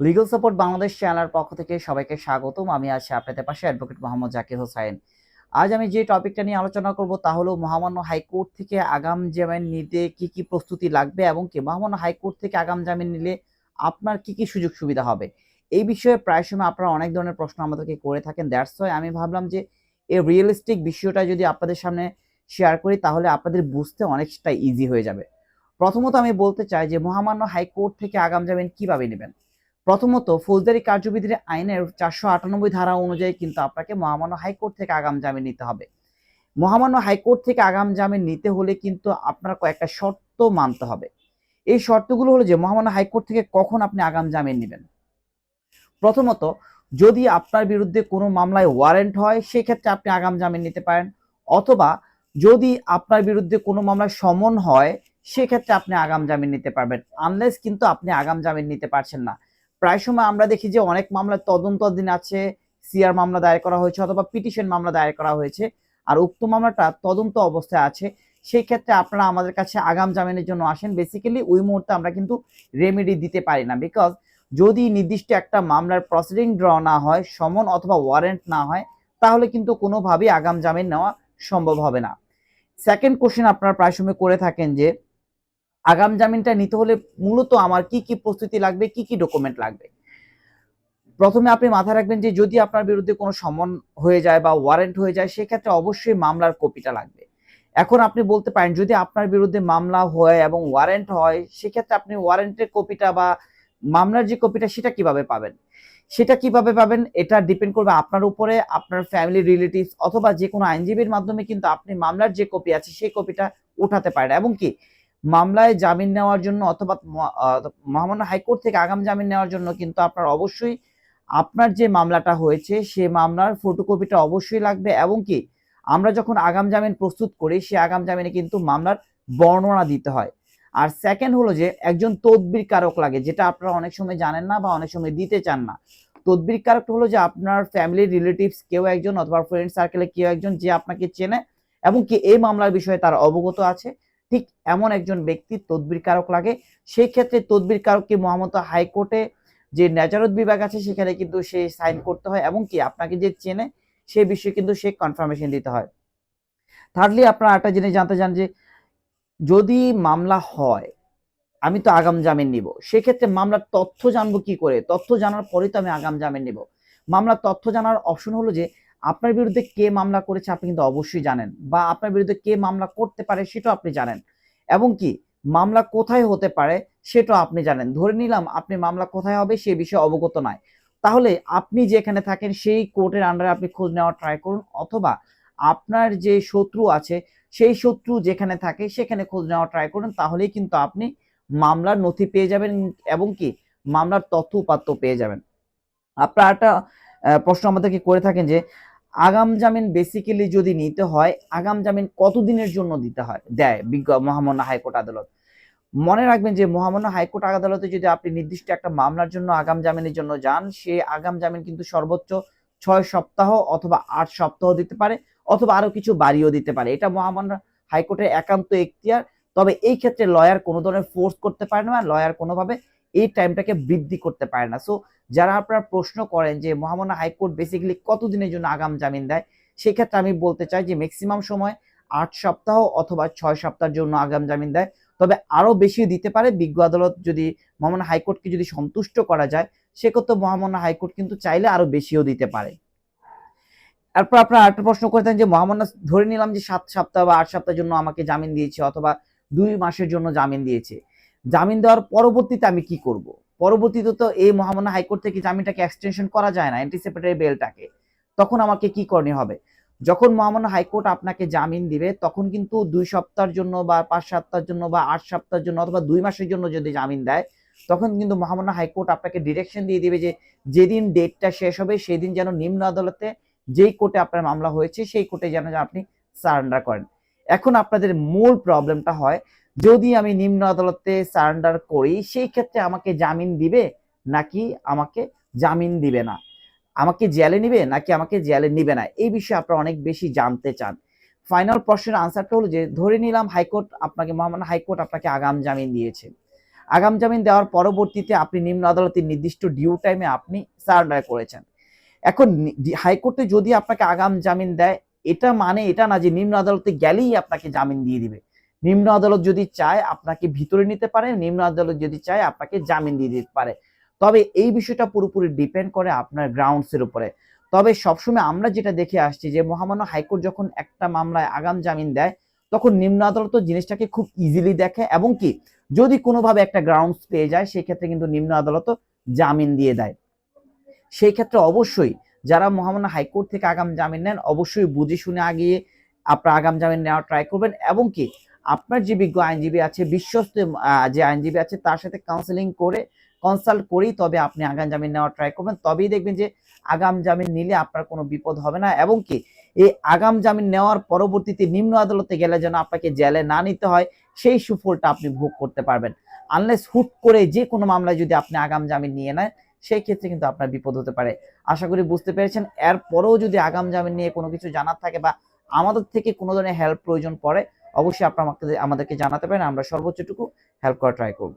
Legal support Bangladesh চ্যানেলের পক্ষ থেকে সবাইকে স্বাগতম। আমি আছি আপনাদের পাশে অ্যাডভোকেট মোহাম্মদ জাকির হোসাইন। আজ আমি যে টপিকটা নিয়ে আলোচনা করব তা হলো মহামান্য হাইকোর্ট থেকে আগাম জামিন নিতে কি কি প্রস্তুতি লাগবে এবং কি? মহামান্য হাইকোর্ট থেকে আগাম জামিন নিলে আপনার কি কি সুযোগ সুবিধা হবে? এই বিষয়ে প্রায় সময় আপনারা অনেক ধরনের প্রশ্ন আমাদেরকে করে থাকেন। দ্যাটস ওয়াই আমি ভাবলাম যে এই রিয়েলিস্টিক বিষয়টা যদি আপনাদের সামনে শেয়ার করি, তাহলে আপনাদের বুঝতে অনেকটা ইজি হয়ে যাবে। প্রথমত আমি বলতে চাই যে মহামান্য হাইকোর্ট থেকে আগাম জামিন কীভাবে নেবেন? প্রথমত ফৌজদারি কার্যবিধির আইনের চারশো আটানব্বই ধারা অনুযায়ী কিন্তু আপনাকে মহামান্য হাইকোর্ট থেকে আগাম জামিন নিতে হবে। মহামান্য হাইকোর্ট থেকে আগাম জামিন নিতে হলে কিন্তু আপনার কয়েকটা শর্ত মানতে হবে। এই শর্তগুলো হলো যে মহামান্য হাইকোর্ট থেকে কখন আপনি আগাম জামিন নেবেন। প্রথমত, যদি আপনার বিরুদ্ধে কোনো মামলায় ওয়ারেন্ট হয়, সেক্ষেত্রে আপনি আগাম জামিন নিতে পারেন। অথবা, যদি আপনার বিরুদ্ধে কোনো মামলায় সমন হয়, সেক্ষেত্রে আপনি আগাম জামিন নিতে পারবেন। আনলেস কিন্তু আপনি আগাম জামিন নিতে পারছেন না। প্রায় সময় আমরা দেখি যে অনেক মামলায় তদন্তাধীন আছে, সিআর মামলা দায়ের করা হয়েছে অথবা পিটিশন মামলা দায়ের করা হয়েছে। আর উক্ত মামলাটা তদন্ত অবস্থায় আছে। সেই ক্ষেত্রে আপনারা আমাদের কাছে আগাম জামিনের জন্য আসেন। বেসিক্যালি ওই মুহূর্তে আমরা কিন্তু রেমেডি দিতে পারি না। বিকজ যদি নির্দিষ্ট একটা মামলার প্রসিডিং ড্র না হয়, সমন অথবা ওয়ারেন্ট না হয়, তাহলে কিন্তু কোনোভাবেই আগাম জামিন নেওয়া সম্ভব হবে না। সেকেন্ড কোশ্চেন আপনারা প্রায় সময় করে থাকেন যে আগাম জামিনটা নিতে হলে মূলত আমার কি কি প্রস্তুতি লাগবে, কি কি ডকুমেন্ট লাগবে? প্রথমে আপনি মাথায় রাখবেন যে যদি আপনার বিরুদ্ধে কোনো সমন হয়ে যায় বা ওয়ারেন্ট হয়ে যায়, সেক্ষেত্রে অবশ্যই মামলার কপিটা লাগবে। এখন আপনি বলতে পারেন, যদি আপনার বিরুদ্ধে মামলা হয় এবং ওয়ারেন্ট হয়, সেক্ষেত্রে আপনি ওয়ারেন্টের কপিটা বা মামলার যে কপিটা সেটা কীভাবে পাবেন? সেটা কীভাবে পাবেন? এটা ডিপেন্ড করবে আপনার উপরে, আপনার ফ্যামিলি রিলেটিভস অথবা যে কোনো আইনজীবীর মাধ্যমে কিন্তু আপনি মামলার যে কপি আছে, সেই কপিটা উঠাতে পারেন। এবং কি? মামলায় জামিন নেওয়ার জন্য অথবা মহামান্য হাইকোর্ট থেকে আগাম জামিন নেওয়ার জন্য কিন্তু আপনার অবশ্যই আপনার যে মামলাটা হয়েছে, সে মামলার ফটোকপিটা অবশ্যই লাগবে এবং কি আমরা যখন আগাম জামিন প্রস্তুত করি, সে আগাম জামিনে কিন্তু মামলার বর্ণনা দিতে হয়। আর সেকেন্ড হলো যে একজন তদবির কারক লাগে, যেটা আপনারা অনেক সময় জানেন না বা অনেক সময় দিতে চান না। তদবির কারক হলো যে আপনার ফ্যামিলি রিলেটিভস কেউ একজন অথবা ফ্রেন্ড সার্কেলে কেউ একজন যে আপনাকে চেনে এবং কি এই মামলার বিষয়ে তার অবগত আছে। ঠিক এমন একজন ব্যক্তি তদবির কারক লাগে সেই ক্ষেত্রে তদবির কারককে মহামত হাইকোর্টে যে ন্যাচারত বিভাগ আছে, সেখানে কিন্তু সে সাইন করতে হয় এবং কি আপনাকে যে চেনে, সে বিষয়ে কিন্তু সে কনফার্মেশন দিতে হয়। থার্ডলি আপনারা একটা জিনিস জানতে চান যে, যদি মামলা হয়, আমি তো আগাম জামিন নিব। সেক্ষেত্রে মামলার তথ্য জানব কি করে? তথ্য জানার পরে তো আমি আগাম জামিন নিব। মামলার তথ্য জানার অপশন হলো যে আপনার বিরুদ্ধে কে মামলা করেছে আপনি কিন্তু অবশ্যই জানেন বা আপনার বিরুদ্ধে কে মামলা করতে পারে সেটাও আপনি জানেন। এবং কি, মামলা কোথায় হতে পারে সেটাও আপনি জানেন। ধরে নিলাম আপনি মামলা কোথায় হবে সে বিষয়ে অবগত নয়। তাহলে আপনি যেখানে থাকেন সেই কোর্টের আন্ডারে আপনি খোঁজ নেওয়ার ট্রাই করুন অথবা আপনার যে শত্রু আছে সেই শত্রু যেখানে থাকে সেখানে খোঁজ নেওয়ার ট্রাই করুন। তাহলেই কিন্তু আপনি মামলার নথি পেয়ে যাবেন এবং কি, মামলার তথ্য উপাত্ত পেয়ে যাবেন। আপনারা একটা প্রশ্ন আমাদেরকে করে থাকেন যে আগাম জামিন বেসিক্যালি যদি নিতে হয়, আগাম জামিন কতদিনের জন্য দিতে হয়? দেয় বিজ্ঞ মহামান্য হাইকোর্ট আদালত। মনে রাখবেন যে মহামান্য হাইকোর্ট আদালতে যদি আপনি নির্দিষ্ট একটা মামলার জন্য আগাম জামিনের জন্য যান, সে আগাম জামিন কিন্তু সর্বোচ্চ ছয় সপ্তাহ অথবা আট সপ্তাহ দিতে পারে, অথবা আরও কিছু বাড়িয়েও দিতে পারে। এটা মহামান্য হাইকোর্টের একান্ত এখতিয়ার। তবে এই ক্ষেত্রে লয়ার কোনো ধরনের ফোর্স করতে পারে না লয়ার কোনোভাবে এই টাইমটাকে বৃদ্ধি করতে পারে না। সো যারা আপনারা প্রশ্ন করেন যে মহামান্য হাইকোর্ট বেসিক্যালি কতদিনের জন্য আগাম জামিন দেয়, সেক্ষেত্রে আমি বলতে চাই যে ম্যাক্সিমাম সময় আট সপ্তাহ অথবা ছয় সপ্তাহের জন্য আগাম জামিন দেয়। তবে আরও বেশি দিতে পারে। বিজ্ঞ আদালত যদি মহামান্য হাইকোর্টকে যদি সন্তুষ্ট করা যায়, সেক্ষেত্রে মহামান্য হাইকোর্ট কিন্তু চাইলে আরও বেশিও দিতে পারে। তারপর আপনারা আরেকটা প্রশ্ন করতেন যে মহামান্য ধরে নিলাম যে সাত সপ্তাহ বা আট সপ্তাহের জন্য আমাকে জামিন দিয়েছে অথবা দুই মাসের জন্য জামিন দিয়েছে। জামিন দেওয়ার পরবর্তীতে আমি কি করব? পরবর্তীতে তো এই মহামান্য হাইকোর্ট থেকে জামিনটাকে এক্সটেনশন করা যায় না অ্যান্টিসিপেটরি বেলটাকে তখন আমাকে কি করণীয় হবে? যখন মহামান্য হাইকোর্ট আপনাকে জামিন দিবে, তখন কিন্তু দুই সপ্তাহের জন্য বা পাঁচ সপ্তাহের জন্য বা আট সপ্তাহের জন্য অথবা দুই মাসের জন্য যদি জামিন দেয়, তখন কিন্তু মহামান্য হাইকোর্ট আপনাকে ডিরেকশন দিয়ে দিবে যে যেদিন ডেটটা শেষ হবে সেই দিন যেন নিম্ন আদালতে যেই কোর্টে আপনার মামলা হয়েছে, সেই কোর্টে যেন আপনি সারেন্ডার করেন। এখন আপনাদের মূল প্রবলেমটা হয়, যদি আমি নিম্ন আদালতে সারেন্ডার করি, সেই ক্ষেত্রে আমাকে জামিন দিবে নাকি আমাকে জামিন দিবে না? আমাকে জেলে নিবে নাকি আমাকে জেলে নিবে না? এই বিষয়ে আপনারা অনেক বেশি জানতে চান। ফাইনাল প্রশ্নের আনসারটা হলো যে, ধরে নিলাম হাইকোর্ট আপনাকে, মহামান্য হাইকোর্ট আপনাকে আগাম জামিন দিয়েছে। আগাম জামিন দেওয়ার পরবর্তীতে আপনি নিম্ন আদালতের নির্দিষ্ট ডিউ টাইমে আপনি সারেন্ডার করেছেন। এখন হাইকোর্টে যদি আপনাকে আগাম জামিন দেয় এটা মানে এটা না যে নিম্ন আদালতে গেলেই আপনাকে জামিন দিয়ে দিবে। নিম্ন আদালত যদি চায় আপনাকে ভিতরে নিতে পারে, নিম্ন আদালত যদি চায় আপনাকে জামিন দিয়ে দিতে পারে। তবে এই বিষয়টা পুরোপুরি ডিপেন্ড করে আপনার গ্রাউন্ডস এর উপরে। তবে সবসময় আমরা যেটা দেখে আসছি যে মহামান্য হাইকোর্ট যখন একটা মামলায় আগাম জামিন দেয়, তখন নিম্ন আদালত জিনিসটাকে খুব ইজিলি দেখে এবং কি যদি কোনোভাবে একটা গ্রাউন্ডস পেয়ে যায় সেই ক্ষেত্রে কিন্তু নিম্ন আদালত জামিন দিয়ে দেয়। সেই ক্ষেত্রে অবশ্যই যারা মহামান্য হাইকোর্ট থেকে আগাম জামিন নেন, অবশ্যই বুঝে শুনে আগিয়ে আপনার আগাম জামিন নেওয়ার ট্রাই করবেন এবং কি আপনার যে বিজ্ঞ আইনজীবী আছে, বিশ্বস্ত যে আইনজীবী আছে, তার সাথে কাউন্সেলিং করে কনসাল্ট করেই তবে আপনি আগাম জামিন নেওয়ার ট্রাই করবেন। তবেই দেখবেন যে আগাম জামিন নিলে আপনার কোনো বিপদ হবে না এবং কি এই আগাম জামিন নেওয়ার পরবর্তীতে নিম্ন আদালতে গেলে যেন আপনাকে জেলে না নিতে হয়, সেই সুফলটা আপনি ভোগ করতে পারবেন। আনলেস হুট করে যে কোনো মামলায় যদি আপনি আগাম জামিন নিয়ে নেন সেই ক্ষেত্রে কিন্তু আপনার বিপদ হতে পারে। আশা করি বুঝতে পেরেছেন। এরপরেও যদি আগাম জামিন নিয়ে কোনো কিছু জানার থাকে বা আমাদের থেকে কোনো ধরনের হেল্প প্রয়োজন পড়ে, অবশ্যই আপনার আমাদেরকে জানাতে পারেন। আমরা সর্বোচ্চটুকু হেল্প করা ট্রাই করব।